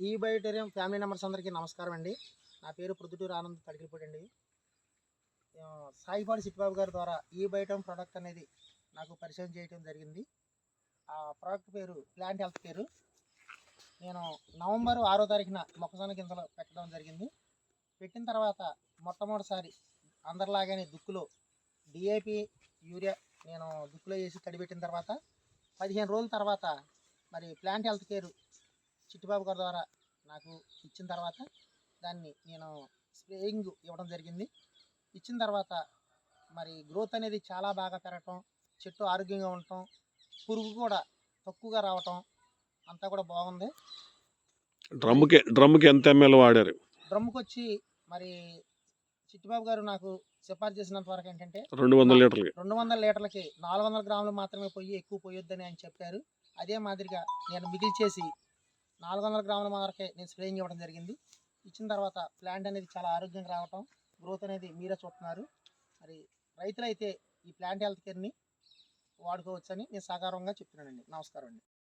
ఈ బయోటేరియం family members అందరికీ నమస్కారం అండి. నా పేరు ప్రొద్దుటూరు ఆనంద్ తడికిలిపూడి అండి. ఆ, సాయిపాడి సిట్టిబాబు గారి ద్వారా ఈ బయోటం ప్రోడక్ట్ అనేది నాకు పరిచయం చేయడం జరిగింది. ఆ ప్రోడక్ట్ పేరు ప్లాంట్ హెల్త్ పేరు నేను నవంబర్ ఆరో తారీఖున మొక్కజొన్న గింజలు పెట్టడం జరిగింది. పెట్టిన తర్వాత మొట్టమొదటిసారి అందరిలాగానే దుక్కులో డిఏపి యూరియా నేను దుక్కులో వేసి తడిపెట్టిన తర్వాత పదిహేను రోజుల తర్వాత మరి ప్లాంట్ హెల్త్ కేర్ చిట్టిబాబు గారి ద్వారా నాకు ఇచ్చిన తర్వాత దాన్ని నేను స్ప్రేయింగ్ ఇవ్వడం జరిగింది. ఇచ్చిన తర్వాత మరి గ్రోత్ అనేది చాలా బాగా పెరగటం చెట్టు ఆరోగ్యంగా ఉండటం పురుగు కూడా తక్కువగా రావటం అంతా కూడా బాగుంది. డ్రమ్కి డ్రమ్కి ఎంత ఎంఎల్ వాడారు? డ్రమ్కి వచ్చి మరి చిట్టిబాబు గారు నాకు సిఫార్సు చేసినంత వరకు ఏంటంటే రెండు వందల లీటర్లకి. రెండు వందల లీటర్లకి నాలుగు వందల గ్రాములు మాత్రమే పొయ్యి ఎక్కువ పోయొద్దని ఆయన చెప్పారు. అదే మాదిరిగా నేను మిగిల్చేసి నాలుగు వందల గ్రాముల వరకే నేను స్ప్రేయింగ్ ఇవ్వడం జరిగింది. ఇచ్చిన తర్వాత ప్లాంట్ అనేది చాలా ఆరోగ్యంగా రావటం గ్రోత్ అనేది మీరే చూస్తున్నారు. మరి రైతులైతే ఈ ప్లాంట్ హెల్త్ కేర్ని వాడుకోవచ్చని నేను సాకారంగా చెప్తున్నానండి. నమస్కారం అండి.